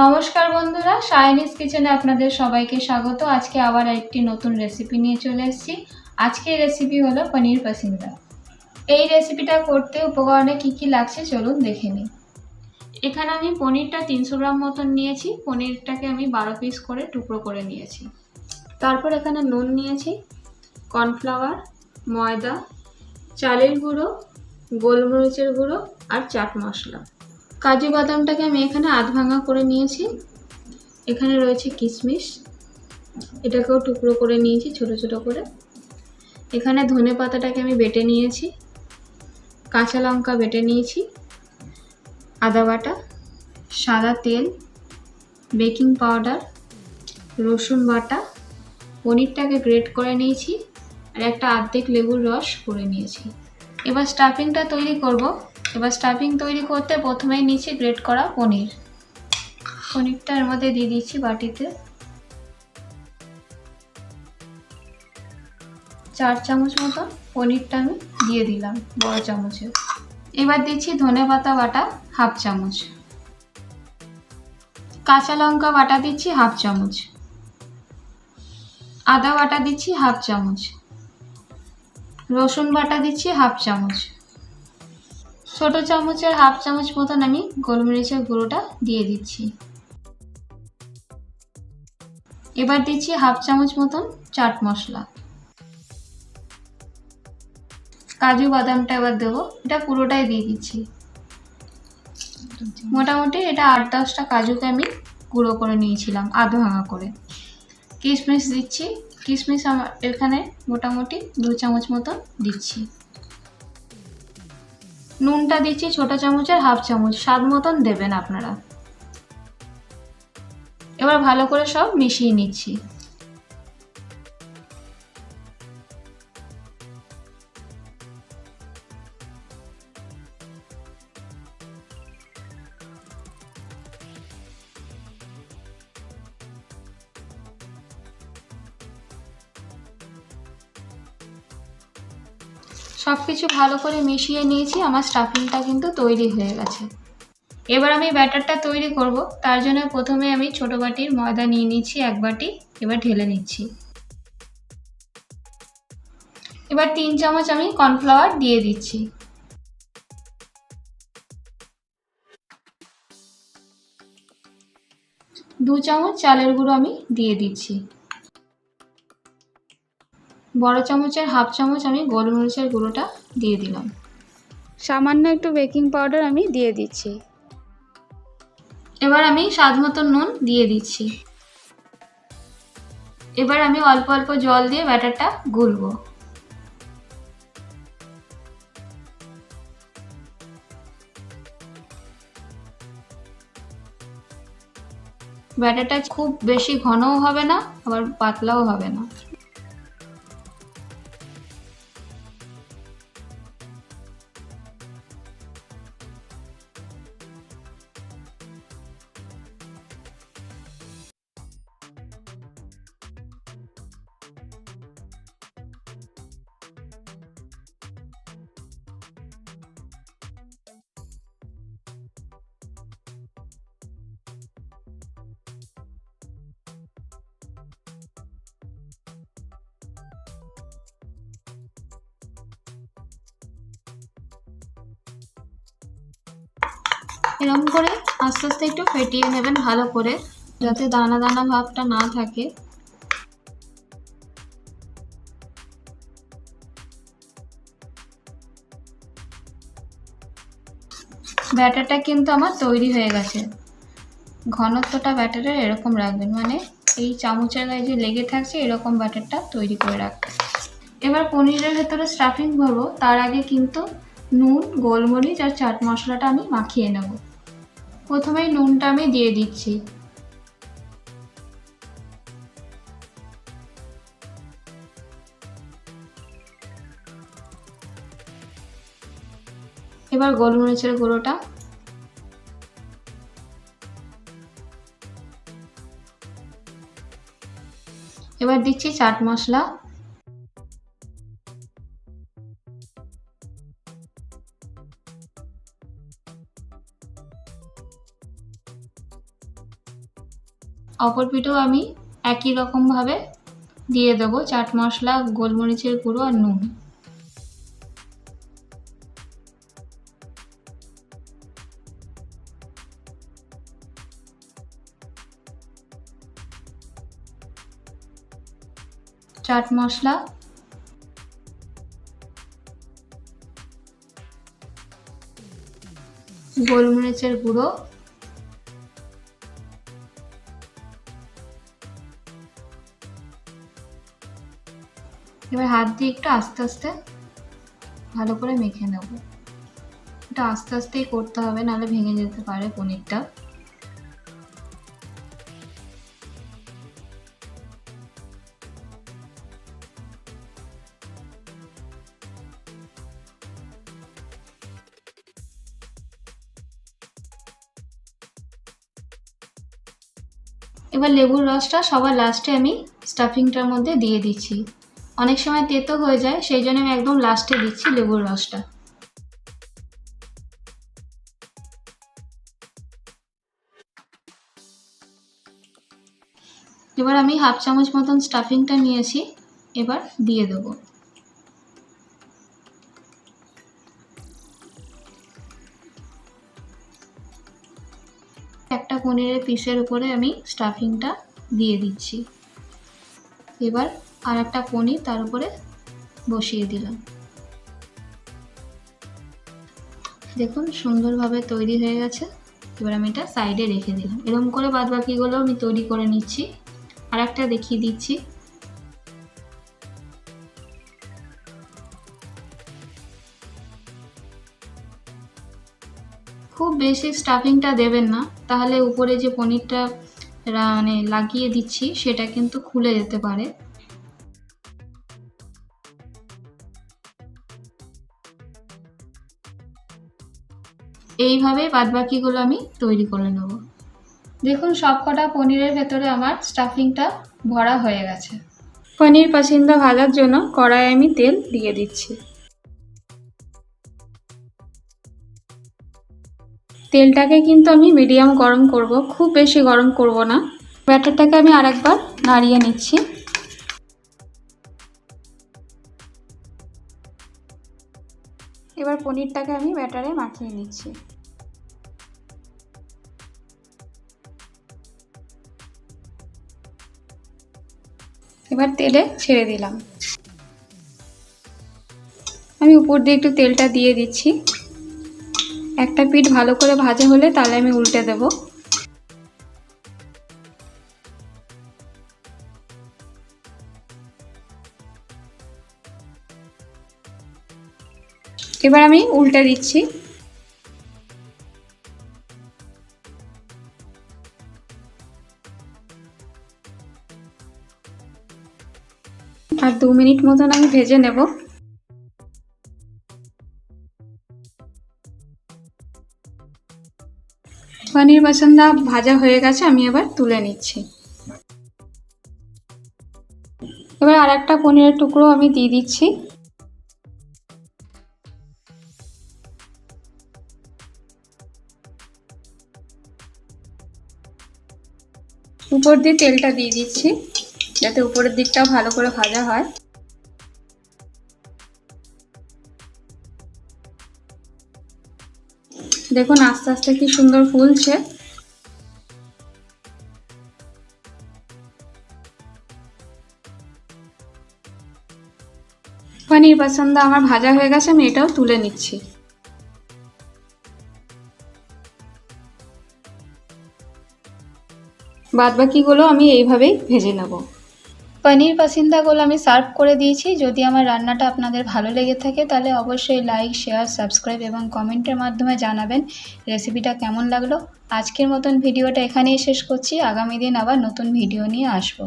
নমস্কার বন্ধুরা সায়নিস কিচেনে আপনাদের সবাইকে স্বাগত। আজকে আবার একটি নতুন রেসিপি নিয়ে চলে এসেছি। আজকের রেসিপি হলো পনির পাসিন্দা। এই রেসিপিটা করতে উপকরণে কি কি লাগছে চলুন দেখে নিই। এখানে আমি পনিরটা তিনশো গ্রাম মতন নিয়েছি। পনিরটাকে আমি বারো পিস করে টুকরো করে নিয়েছি। তারপর এখানে নুন নিয়েছি কর্নফ্লাওয়ার ময়দা, চালের গুঁড়ো, গোলমরিচের গুঁড়ো আর চাট মশলা। কাজু বাদামটাকে আমি এখানে আধ ভাঙা করে নিয়েছি। এখানে রয়েছে কিশমিশ। এটাকেও টুকরো করে নিয়েছি ছোট ছোট করে। এখানে ধনে পাতাটাকে আমি বেটে নিয়েছি। কাঁচা লঙ্কা বেটে নিয়েছি। আদা বাটা, সাদা তেল, বেকিং পাউডার, রসুন বাটা, পনিরটাকে গ্রেট করে নিয়েছি। আর একটা আর্ধেক লেবুর রস করে নিয়েছি। এবার স্টাফিংটা তৈরি করব। এবার স্টাফিং তৈরি করতে প্রথমেই নিচ্ছি গ্রেট করা পনির। পনিরটা এর মধ্যে দিয়ে দিচ্ছি বাটিতে। চার চামচ মতো পনিরটা আমি দিয়ে দিলাম, বড় চামচে এবার দিচ্ছি ধনে পাতা বাটা হাফ চামচ। কাঁচা লঙ্কা বাটা দিচ্ছি হাফ চামচ। আদা বাটা দিচ্ছি হাফ চামচ। রসুন বাটা দিচ্ছি হাফ চামচ। ছোট চামচের হাফ চামচ মতন আমি গোলমরিচের গুঁড়োটা দিয়ে দিচ্ছি। এবার দিচ্ছি হাফ চামচ মতন চাট মশলা। কাজু বাদামটা এবার দেবো, এটা পুরোটাই দিয়ে দিচ্ছি। মোটামুটি এটা আট দশটা কাজুকে আমি গুঁড়ো করে নিয়েছিলাম, আধ ভাঙা করে। কিশমিশ দিচ্ছি, কিশমিশ আমার এখানে মোটামুটি দু চামচ মতন দিচ্ছি। নুনটা দিচ্ছি ছোট চামচের হাফ চামচ। স্বাদ মতন দেবেন আপনারা। এবার ভালো করে সব মিশিয়ে নিচ্ছি। সব কিছু ভালো করে মিশিয়ে নিয়েছি, আমার স্টাফিংটা কিন্তু তৈরি হয়ে গেছে। এবার আমি ব্যাটারটা তৈরি করব, তার জন্য প্রথমে আমি ছোট বাটির ময়দা নিয়ে নিচ্ছি, এক বাটি, এবার ঢেলে নিচ্ছি। এবার তিন চামচ আমি কর্নফ্লাওয়ার দিয়ে দিচ্ছি। দু চামচ চালের গুঁড়ো আমি দিয়ে দিচ্ছি। বড় চামচের, হাফ চামচ আমি গোলমরিচের গুঁড়োটা দিয়ে দিলাম। সামান্য একটু বেকিং পাউডার আমি দিয়ে দিচ্ছি। এবার আমি স্বাদ মতো নুন দিয়ে দিচ্ছি। এবার আমি অল্প অল্প জল দিয়ে ব্যাটারটা গুলবো। ব্যাটারটা খুব বেশি ঘনও হবে না, আবার পাতলাও হবে না। এরকম করে আস্তে আস্তে একটু ফেটিয়ে নেবেন ভালো করে, যাতে দানা দানা ভাবটা না থাকে। ব্যাটারটা কিন্তু আমার তৈরি হয়ে গেছে। ঘনত্বটা ব্যাটারের এরকম রাখবেন মানে এই চামচের গায়ে যে লেগে থাকছে এরকম ব্যাটারটা তৈরি করে রাখবেন। এবার পনিরের ভেতরে স্টাফিং ভরবো তার আগে কিন্তু নুন, গোলমরিচ আর চাট মশলাটা আমি মাখিয়ে নেব। প্রথমেই নুনটা আমি দিয়ে দিচ্ছি। এবার গোলমরিচের গুঁড়োটা। এবার দিচ্ছি চাট মশলা। অপর পিঠেও আমি একই রকমভাবে দিয়ে দেবো চাট মশলা, গোলমরিচের গুঁড়ো আর নুন। চাট মশলা। গোলমরিচের গুঁড়ো। এবার হাত দিয়ে একটু আস্তে আস্তে ভালো করে মেখে নেব। এটা আস্তে আস্তেই করতে হবে, নাহলে ভেঙে যেতে পারে পনিরটা। এবার লেবুর রসটা সবার লাস্টে আমি স্টাফিংটার মধ্যে দিয়ে দিচ্ছি। অনেক সময় তেতো হয়ে যায়, সেই জন্য আমি একদম লাস্টে দিচ্ছি লেবুর রসটা। এবার আমি হাফ চামচ মতন স্টাফিংটা নিয়েছি, এবার দিয়ে দেবো। একটা পনিরের পিসের উপরে আমি স্টাফিংটা দিয়ে দিচ্ছি। এবার আর একটা পনির তার উপরে বসিয়ে দিলাম। দেখুন, সুন্দরভাবে তৈরি হয়ে গেছে। এবার আমি এটা সাইডে রেখে দিলাম। এরকম করে বাদ বাকিগুলো আমি তৈরি করে নিচ্ছি। আর একটা দেখিয়ে দিচ্ছি। খুব বেশি স্টাফিংটা দেবেন না। তাহলে উপরে যে পনিরটা মানে লাগিয়ে দিচ্ছি, সেটা কিন্তু খুলে যেতে পারে। এইভাবে বাদবাকিগুলো আমি তৈরি করে নেব। দেখুন সব কটা পনিরের ভেতরে আমার স্টাফিংটা ভরা হয়ে গেছে। পনির পাসিন্দা ভাজার জন্য কড়াইয়ে আমি তেল দিয়ে দিচ্ছি। তেলটাকে কিন্তু আমি মিডিয়াম গরম করব, খুব বেশি গরম করব না। ব্যাটারটাকে আমি আরেকবার নাড়িয়ে নিচ্ছি। এবার পনিরটাকে আমি ব্যাটারে মাখিয়ে নিচ্ছি। এবার তেলে ছেড়ে দিলাম। আমি উপর দিয়ে একটু তেলটা দিয়ে দিচ্ছি। একটা পিঠ ভালো করে ভাজা হলে তাহলে আমি উল্টে দেব। এবার আমি উল্টে দিচ্ছি। আর দু মিনিট মতন আমি ভেজে নেব। পনির মশলা ভাজা হয়ে গেছে, আমি এবার তুলে নিচ্ছি। এবার আর একটা পনিরের টুকরো আমি দিয়ে দিচ্ছি। উপর দিয়ে তেলটা দিয়ে দিচ্ছি, যাতে উপরের দিকটাও ভালো করে ভাজা হয়। দেখুন আস্তে আস্তে কি সুন্দর ফুলছে। পনির পছন্দ আমার ভাজা হয়ে গেছে, আমি এটাও তুলে নিচ্ছি। বাদবাকিগুলো আমি এইভাবেই ভেজে নেব। পনির পাসিন্দাগুলো আমি সার্ভ করে দিয়েছি। যদি আমার রান্নাটা আপনাদের ভালো লেগে থাকে, তাহলে অবশ্যই লাইক, শেয়ার, সাবস্ক্রাইব এবং কমেন্টের মাধ্যমে জানাবেন রেসিপিটা কেমন লাগল। আজকের মতন ভিডিওটা এখানেই শেষ করছি। আগামী দিন আবার নতুন ভিডিও নিয়ে আসব।